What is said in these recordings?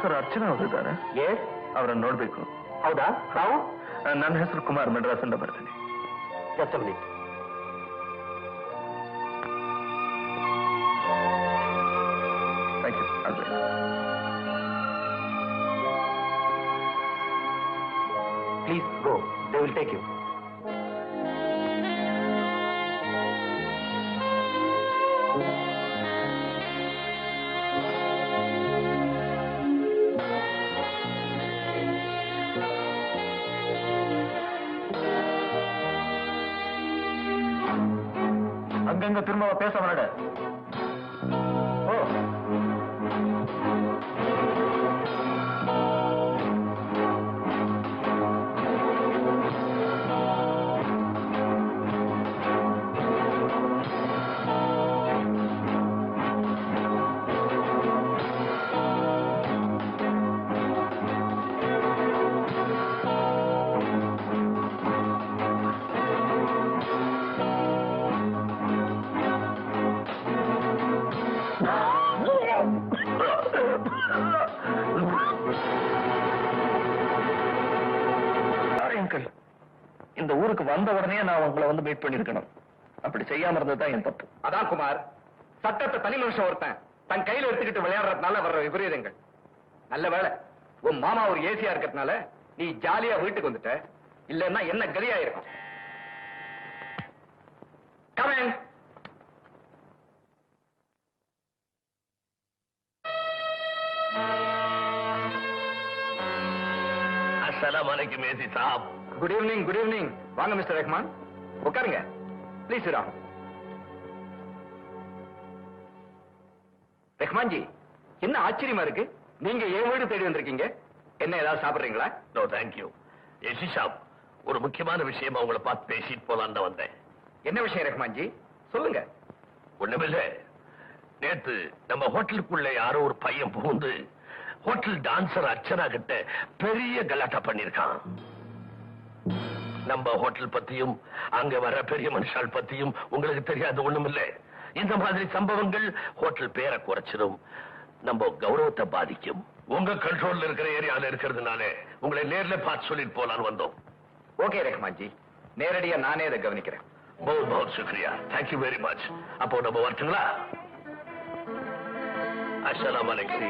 Dancer Archana ಅವರಿದ್ದಾರೆ S ಅವರನ್ನು ನೋಡ್ಬೇಕು. ಹೌದಾ? ನಾವು? ನನ್ನ ಹೆಸರು ಕುಮಾರ್ ಮೆಡ್ರಾಸಿಂದ ಬರ್ತೀನಿ. Just minute please go they will take you அங்கங்க திரும்ப பேச வரட இந்த ஊருக்கு வந்த உடனே நான் உங்களை வந்து மீட் பண்ணிருக்கணும் அப்படி செய்யாம இருந்ததுதான் என் தப்பு. அதான் குமார் சட்டத்தை தனி மனுஷன் ஒருத்தன் தன் கையில எடுத்துக்கிட்டு விளையாடுறதுனால வர்ற விபரீதங்கள். நல்ல வேளை உன் மாமா ஒரு ஏசியா இருக்கிறதுனால நீ ஜாலியா வீட்டுக்கு வந்துட்ட இல்லன்னா என்ன கதியா இருக்கும் Come in. அஸ்ஸலாமு அலைக்கும் மேசி சாப். குட் ஈவினிங் குட் ஈவினிங் வாங்க மிஸ்டர் ரஹ்மான் உட்காருங்க. ப்ளீஸ் ராம் ரஹ்மான் ஜி என்ன ஆச்சரியமா இருக்கு? நீங்க ஏன் வீடு தேடி வந்திருக்கீங்க? என்ன ஏதாவது சாப்பிடுறீங்களா? நோ தேங்க்யூ ஏசி சாப் ஒரு முக்கியமான விஷயமா உங்களை பார்த்து பேசிட்டு போலான்னு தான் வந்தேன். என்ன விஷயம் ரஹ்மான் ஜி சொல்லுங்க. ஒண்ணுமில்ல. நேத்து நம்ம ஹோட்டலுக்குள்ள யாரோ ஒரு பையன் புகுந்து ஹோட்டல் டான்சர் அர்ச்சனா கிட்ட பெரிய கலாட்டா பண்ணிருக்கான் நம்ம ஹோட்டல் பத்தியும் அங்க வர பெரிய மனுஷால் பத்தியும் உங்களுக்கு தெரியாது ஒண்ணுமில்ல இந்த மாதிரி சம்பவங்கள் ஹோட்டல் பேரை குறைச்சிடும். நம்ம கௌரவத்தை பாதிக்கும். உங்க கண்ட்ரோல்ல இருக்கிற ஏரியால இருக்கிறதுனால உங்களை நேர்ல பார்த்து சொல்லிட்டு போலான்னு வந்தோம். ஓகே ரஹ்மான் ஜி நேரடியா நானே அதை கவனிக்கிறேன். பவுத் பவுத் சுக்ரியா. தேங்க்யூ வெரி மச் அப்போ நம்ம வரட்டுங்களா? அஸ்ஸலாமு அலைக்கும்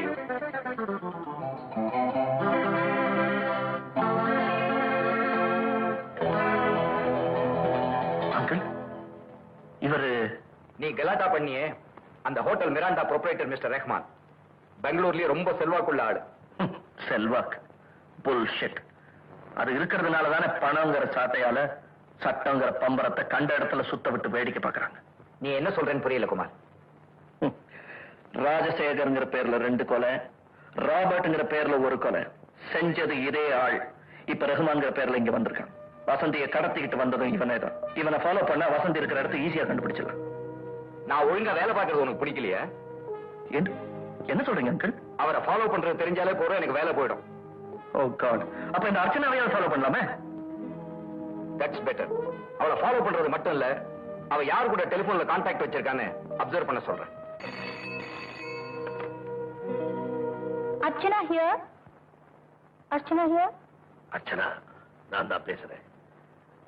நீ கலாட்டா பண்ணியே அந்த hotel Miranda proprietor mister Rahman. பெங்களூர்லயே ரொம்ப செல்வாக்குள்ள ஆளு. செல்வாக் புல்ஷிட் அது இருக்கிறதுனால தானே பணங்கிற சாட்டையால சட்டங்கிற பம்பரத்தை கண்ட இடத்துல சுத்த விட்டு வேடிக்கை பார்க்கறாங்க. நீ என்ன சொல்றேன்னு புரியல குமார். ராஜசேகர்ங்கிற பேர்ல ரெண்டு கொலை ராபர்ட்ங்கிற பேர்ல ஒரு கொலை. செஞ்சது இதே ஆள். இப்ப ரஹ்மான்ங்கிற பேர்ல இங்க வந்திருக்கான். வசந்தியை கடத்திக்கிட்டு வந்ததும் இவனே தான். இவனை ஃபாலோ பண்ணா வசந்தி இருக்கிற இடத்த ஈஸியா கண்டுபிடிச்சிடலாம். நான் ஒழுங்கா வேலை பார்க்கறது உனக்கு பிடிக்கலையா? என்ன? சொல்றீங்க அங்கிள் அவரை ஃபாலோ பண்றது தெரிஞ்சாலே போறோம் எனக்கு வேலை போயிடும். ஓ காட் அப்ப இந்த அர்ச்சனாவையாவது ஃபாலோ பண்ணலாமே? தட்ஸ் பெட்டர் அவளை ஃபாலோ பண்றது மட்டும் இல்ல அவ யார் கூட டெலிபோன்ல கான்டாக்ட் வச்சிருக்கான்னு அப்சர்வ் பண்ண சொல்றேன். Archana here? Archana here? Archana நான் தான் பேசுறேன்.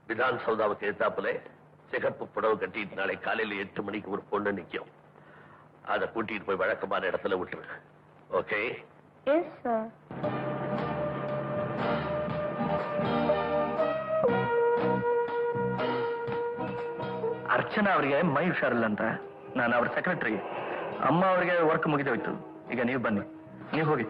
விதான் சௌதாவுக்கு எதிர்த்தாப்புல சிகப்பு புடவை கட்டிட்டு நாளை காலையில எட்டு மணிக்கு ஒரு பொண்ணு நிக்கும் அதை கூட்டிட்டு போய் வழக்கமான இடத்துல விட்டுரு ஓகே Yes, sir. ಅರ್ಚನಾ ಅವರಿಗೆ ಮೈ ಹುಷಾರಿಲ್ಲ ಅಂತ ನಾನು ಅವ್ರ ಸೆಕ್ರೆಟರಿ ಅಮ್ಮ ಅವರಿಗೆ ವರ್ಕ್ ಮುಗಿದೋಯ್ತು ಈಗ ನೀವು ಬನ್ನಿ ನೀವು ಹೋಗಿ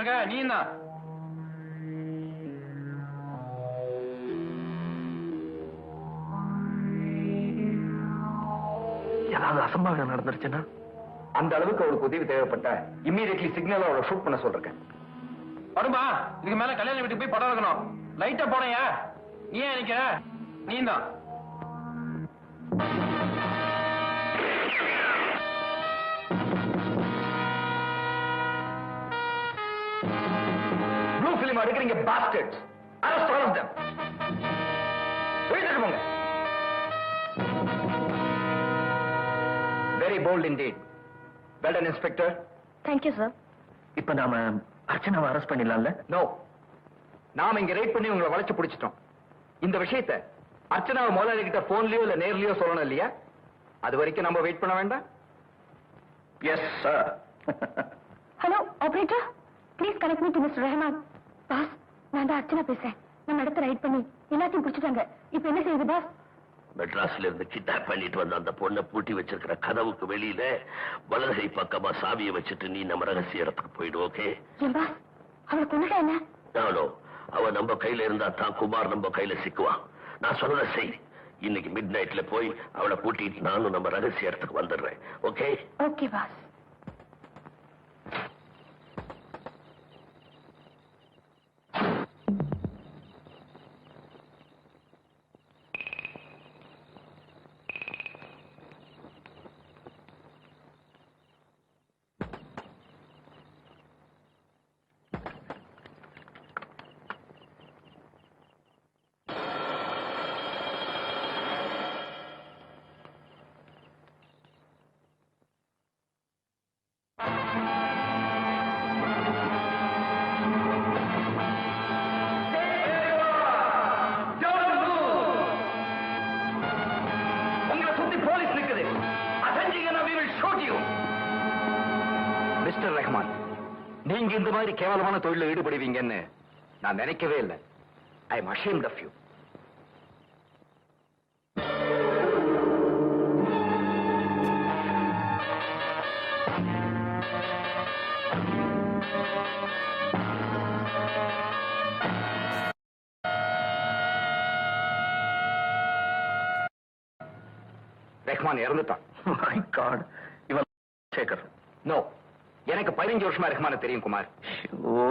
உட்காந்துருக்க நீ தான் ஏதாவது அசம்பாவிதம் நடந்துருச்சுன்னா? அந்த அளவுக்கு அவளுக்கு உதவி தேவைப்பட்ட இம்மீடியட்லி சிக்னல் அவளை ஷூட் பண்ண சொல்றேன். வருமா இதுக்கு மேல கல்யாண வீட்டுக்கு போய் படம் இருக்கணும் லைட்டா போனையா? நீ ஏன் நிக்கிற நீ தான் ப்ளூ பிலிம் எடுக்கிறீங்க bastards arrest all of them போயிட்டு போங்க. Very bold indeed well done inspector Thank you, sir. இப்ப நாம அர்ச்சனாவை அரெஸ்ட் பண்ணிடலாம்ல? நோ நாம இங்க ரேட் பண்ணி உங்களை வளைச்சு பிடிச்சிட்டோம். இந்த விஷயத்தை அர்ச்சனாவை முதலாளி கிட்ட போன்லயோ இல்ல நேர்லயோ சொல்லணும் இல்லையா? அது வரைக்கும் நம்ம வெயிட் பண்ண வேண்டாம். Yes sir Hello, operator. Please connect me to Mr. Rahman. Boss நான் தான் அர்ச்சனா பேசுறேன். நம்ம இடத்த ரைட் பண்ணி எல்லாத்தையும் பிடிச்சிட்டாங்க இப்போ என்ன செய்யுது பாஸ் மெட்ராஸ்ல இருந்து கிட்னாப் பண்ணிட்டு வந்த அந்த பொண்ணை பூட்டி வச்சிருக்கிற கதவுக்கு வெளியில வலதுகை பக்கமா சாவியை வச்சுட்டு நீ நம்ம ரகசிய இடத்துக்கு போயிடு ஓகே அவளை கொண்டுட்டா என்ன? நானோ அவ நம்ம கையில இருந்தா தான் குமார் நம்ம கையில சிக்குவான். நான் சொன்னதை செய் இன்னைக்கு மிட் நைட்ல போய் அவளை கூட்டிட்டு நானும் நம்ம ரகசிய இடத்துக்கு வந்துடுறேன் ஓகே ஓகே பாஸ் நீங்க இந்த மாதிரி கேவலமான தொழில ஈடுபடுவீங்கன்னு நான் நினைக்கவே இல்லை I am ashamed of you. Rahman இறந்துட்டான் my God இவன் சேகர் நோ எனக்கு பதினஞ்சு வருஷமா ரஹ்மான தெரியும் குமார். ஓ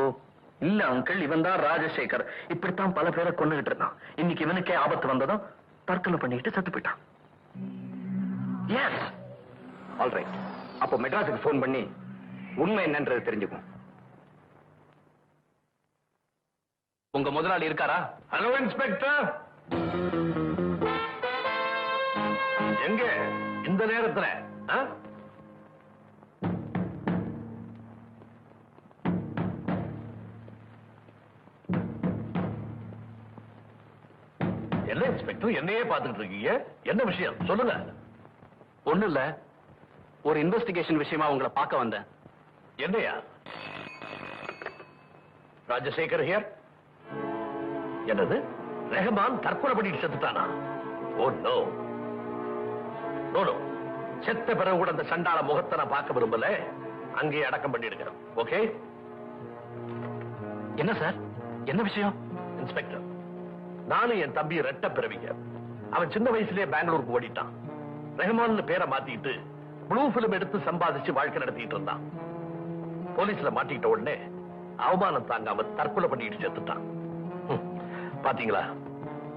இல்ல அங்கிள் இவன் தான் ராஜசேகர். இப்படித்தான் பல பேரை கொண்டுகிட்டு இருந்தான். இன்னைக்கு இவனுக்கே ஆபத்து வந்ததும் தற்கொலை பண்ணிட்டு செத்து போயிட்டான். எஸ் அப்போ மெட்ராஸுக்கு ஃபோன் பண்ணி உண்மை என்னன்றது தெரிஞ்சுக்கும் உங்க முதலாளி இருக்காரா? ஹலோ இன்ஸ்பெக்டர் எங்க? இந்த நேரத்துல இன்ஸ்பெக்டர் என்னையே பார்த்துட்டு இருக்கீங்க? என்ன விஷயம்? சொல்லுங்க. ஒண்ணு இல்ல. ஒரு இன்வெஸ்டிகேஷன் விஷயமா உங்களை பார்க்க வந்தேன். என்னையா? ராஜசேகர் ஹியர் என்னது? ரெஹமான் தற்கொலை பண்ணிட்டு செத்துட்டானா? ஓ நோ நோ நோ செத்த பிறகு கூட அந்த சண்டாள முகத்தை நான் பார்க்க விரும்பல. அங்கேயே அடக்கம் பண்ணிடுங்க. ஓகே என்ன சார்? என்ன விஷயம்? இன்ஸ்பெக்டர் நானும் என் தம்பி ரெட்ட பிறவிங்க. அவன் சின்ன வயசுலயே பெங்களூருக்கு ஓடிட்டான். ரெஹமான் பேரை மாத்திட்டு ப்ளூ பிலிம் எடுத்து சம்பாதிச்சு வாழ்க்கை நடத்திட்டு இருந்தான். போலீஸ்ல மாட்டிக்கிட்ட உடனே அவமானம் தாங்காம தற்கொலை பண்ணிட்டு செத்துட்டான். பாத்தீங்களா?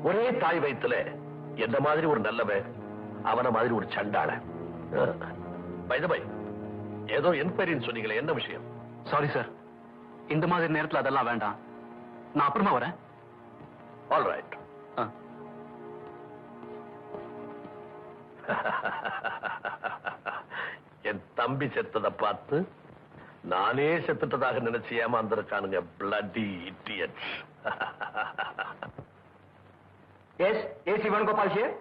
ஒரே தாய் வயித்துல எந்த மாதிரி ஒரு நல்லவன் அவன மாதிரி ஒரு சண்டாள பைதபாய் ஏதோ என்கொயரின்னு சொன்னீங்களே என்ன விஷயம்? சாரி சார் இந்த மாதிரி நேரத்துல அதெல்லாம் வேண்டாம். நான் அப்புறமா வரேன். ஆல் ரைட் ஆ. என் தம்பி செத்ததை பார்த்து நானே செத்துட்டதாக நினைச்சு ஏமாந்திருக்கானுங்க bloody idiots yes AC Venugopal here